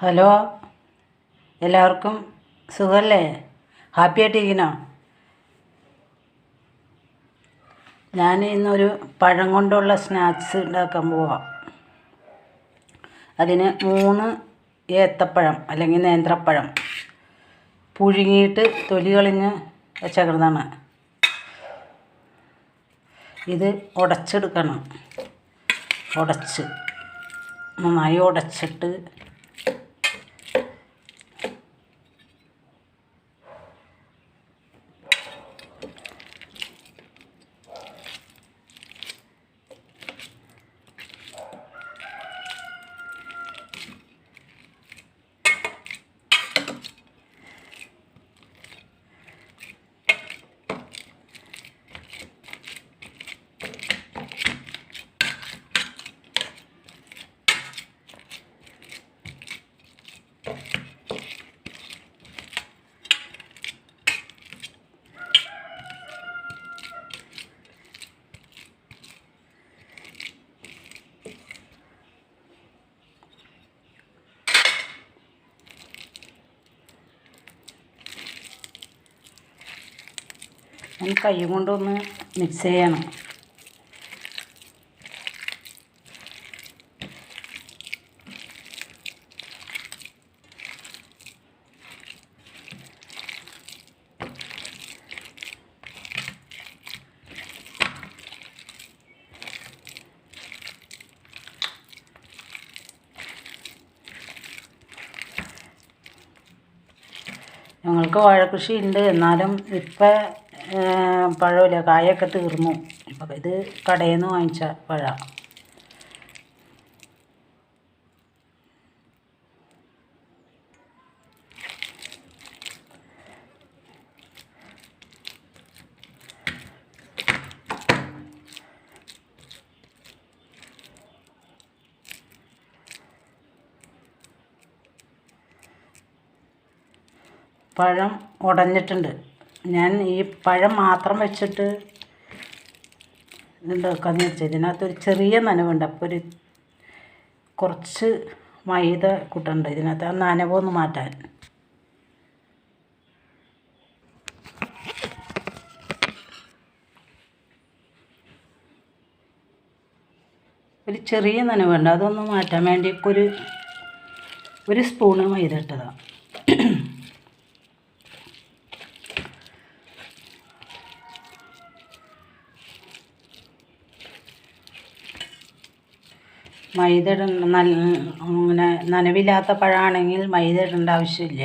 Hello? എല്ലാവർക്കും സുഖമല്ലേ happy ആയിട്ടിരിക്കണോ ഞാൻ ഇന്നൊരു പഴം കൊണ്ടുള്ള സ്നാക്സ് ഉണ്ടാക്കാൻ പോവാം. അതിന് മൂന്ന് ഏത്തപ്പഴം അല്ലെങ്കിൽ നേന്ത്രപ്പഴം പുഴുങ്ങിയിട്ട് തൊലി കളഞ്ഞ് വെച്ചേക്കുന്നതാണ്. ഇത് ഉടച്ചെടുക്കണം. ഉടച്ച്. നന്നായി ഉടച്ചിട്ട് ഞാൻ കൈ കൊണ്ടൊന്ന് മിക്സ് ചെയ്യണം. ഞങ്ങൾക്ക് വാഴക്കൃഷി ഉണ്ട് എന്നാലും ഇപ്പം പഴമില്ല. കായൊക്കെ തീർന്നു. അപ്പം ഇത് കടയിൽ നിന്ന് വാങ്ങിച്ച പഴ. പഴം ഉടഞ്ഞിട്ടുണ്ട്. ഞാൻ ഈ പഴം മാത്രം വെച്ചിട്ട് ഇതുണ്ടാക്കാന്ന് വെച്ചാൽ ഇതിനകത്തൊരു ചെറിയ നനവുണ്ട്. അപ്പോൾ ഒരു കുറച്ച് മൈദ കൂട്ടുണ്ട്. ഇതിനകത്ത് ആ നനവൊന്ന് മാറ്റാൻ. ഒരു ചെറിയ നനവുണ്ട്. അതൊന്ന് മാറ്റാൻ വേണ്ടി ഒരു ഒരു സ്പൂണ് മൈദ ഇട്ടതാണ് മൈദ നനവില്ലാത്ത പഴമാണെങ്കിൽ മൈദ ഇടേണ്ട ആവശ്യമില്ല.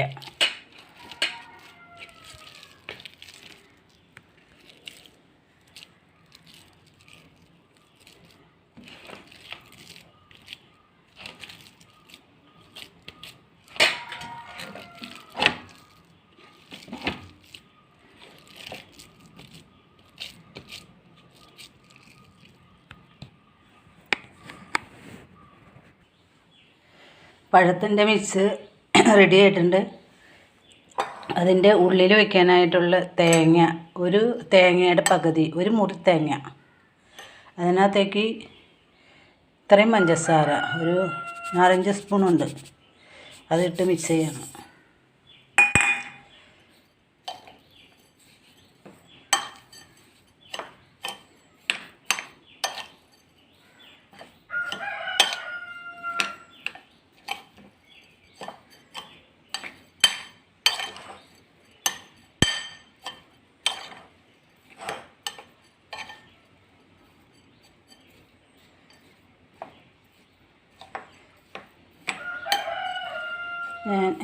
പഴത്തിന്റെ മിക്സ് റെഡി ആയിട്ടുണ്ട്. അതിന്റെ ഉള്ളിൽ വയ്ക്കാനായിട്ടുള്ള തേങ്ങ ഒരു തേങ്ങയുടെ പകുതി ഒരു മുറി തേങ്ങ. അതിനകത്തേക്ക് ഇത്രയും പഞ്ചസാര ഒരു നാലഞ്ച് സ്പൂണുണ്ട്. അതിട്ട് മിക്സ് ചെയ്യണം.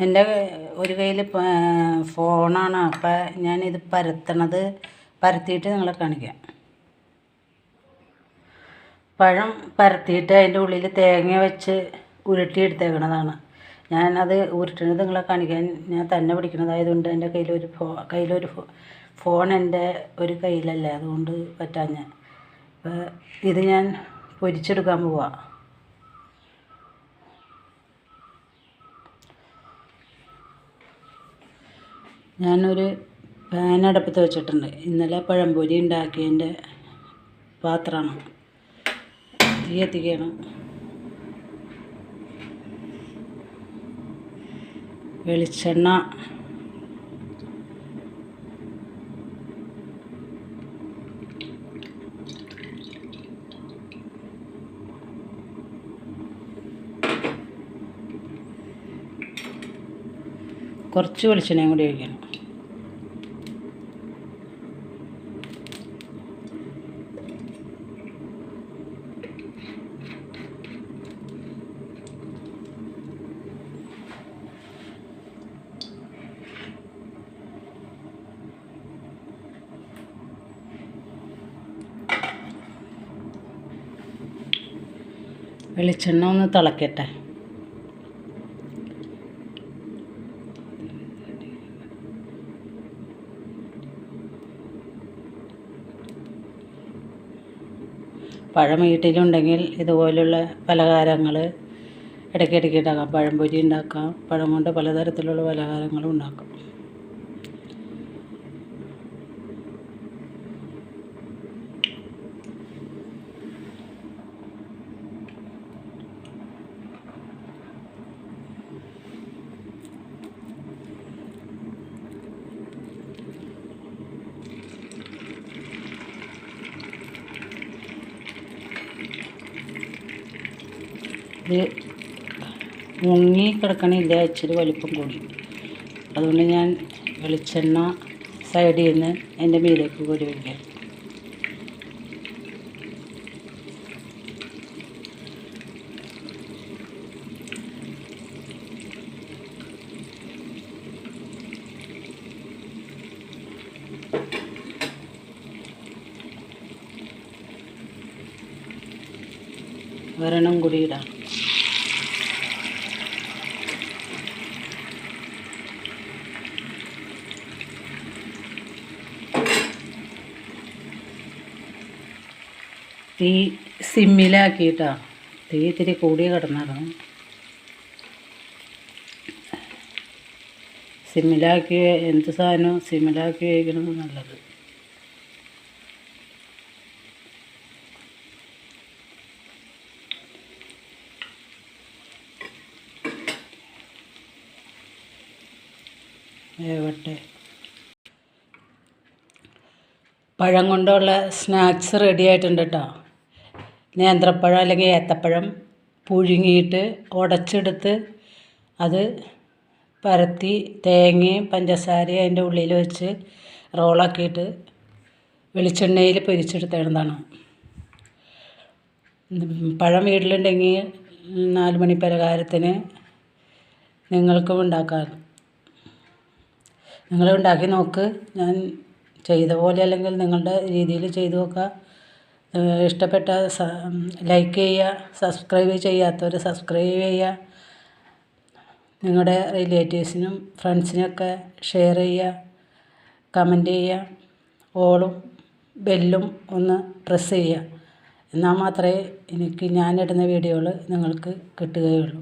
എന്റെ ഒരു കയ്യിൽ ഫോണാണ്. അപ്പം ഞാനിത് പരത്തണത് പരത്തിയിട്ട് നിങ്ങളെ കാണിക്കാം. പഴം പരത്തിയിട്ട് അതിന്റെ ഉള്ളിൽ തേങ്ങ വെച്ച് ഉരുട്ടിയെടുത്തേക്കണതാണ്. ഞാനത് ഉരുട്ടണത് നിങ്ങളെ കാണിക്കാൻ ഞാൻ തന്നെ പിടിക്കണതായതുകൊണ്ട് എന്റെ കയ്യിലൊരു ഫോ കയ്യിലൊരു ഫോൺ എന്റെ ഒരു കയ്യിലല്ലേ. അതുകൊണ്ട് പറ്റാഞ്ഞ. ഇത് ഞാൻ പൊരിച്ചെടുക്കാൻ പോവാം. ഞാനൊരു പാൻ അടുപ്പത്ത് വെച്ചിട്ടുണ്ട്. ഇന്നലെ പഴംപൊരി ഉണ്ടാക്കിയതിന്റെ പാത്രമാണ്. തീ എത്തിക്കണം വെളിച്ചെണ്ണ. കുറച്ച് വെളിച്ചെണ്ണയും കൂടി ഒഴിക്കണം. വെളിച്ചെണ്ണ ഒന്ന് തിളക്കട്ടെ. പഴം വീട്ടിലുണ്ടെങ്കിൽ ഇതുപോലുള്ള പലഹാരങ്ങൾ ഇടയ്ക്കിടയ്ക്ക് ഉണ്ടാക്കാം. പഴംപൊരി ഉണ്ടാക്കാം. പഴം കൊണ്ട് പലതരത്തിലുള്ള പലഹാരങ്ങളും ഉണ്ടാക്കാം. ഇത് മുങ്ങി കിടക്കണില്ല ഇച്ചിരി വലിപ്പം കൂടി. അതുകൊണ്ട് ഞാൻ വെളിച്ചെണ്ണ സൈഡിൽ നിന്ന് എന്റെ മീലേക്ക് കൂടി വയ്ക്കാം വരണം കൂടി ഇടാം. തീ സിമ്മിലാക്കിയിട്ടാ. തീ ഇത്തിരി കൂടി കിടന്നിറങ്ങും സിമ്മിലാക്കി എന്ത് സാധനവും സിമ്മിലാക്കി വയ്ക്കണത് നല്ലത്. പഴം കൊണ്ടുള്ള സ്നാക്സ് റെഡി ആയിട്ടുണ്ട് കേട്ടോ. നേന്ത്രപ്പഴം അല്ലെങ്കിൽ ഏത്തപ്പഴം പുഴുങ്ങിയിട്ട് ഉടച്ചെടുത്ത് അത് പരത്തി തേങ്ങയും പഞ്ചസാരയും അതിന്റെ ഉള്ളിൽ വെച്ച് റോളാക്കിയിട്ട് വെളിച്ചെണ്ണയിൽ പൊരിച്ചെടുത്തേണ്ടതാണ്. പഴം വീട്ടിലുണ്ടെങ്കിൽ നാല് മണി പലഹാരത്തിന് നിങ്ങൾക്കും ഉണ്ടാക്കാം. നിങ്ങൾ ഉണ്ടാക്കി നോക്ക്. ഞാൻ ചെയ്ത പോലെ അല്ലെങ്കിൽ നിങ്ങളുടെ രീതിയിൽ ചെയ്തു നോക്കുക ഏഹ് ഇഷ്ടപ്പെട്ട ലൈക്ക് ചെയ്യുക സബ്സ്ക്രൈബ് ചെയ്യാത്തവർ സബ്സ്ക്രൈബ് ചെയ്യുക. നിങ്ങളുടെ റിലേറ്റീവ്സിനും ഫ്രണ്ട്സിനൊക്കെ ഷെയർ ചെയ്യുക കമന്റ് ചെയ്യുക. ഓളും ബെല്ലും ഒന്ന് പ്രസ് ചെയ്യുക. എന്നാൽ മാത്രമേ എനിക്ക് ഞാനിടുന്ന വീഡിയോകൾ നിങ്ങൾക്ക് കിട്ടുകയുള്ളൂ.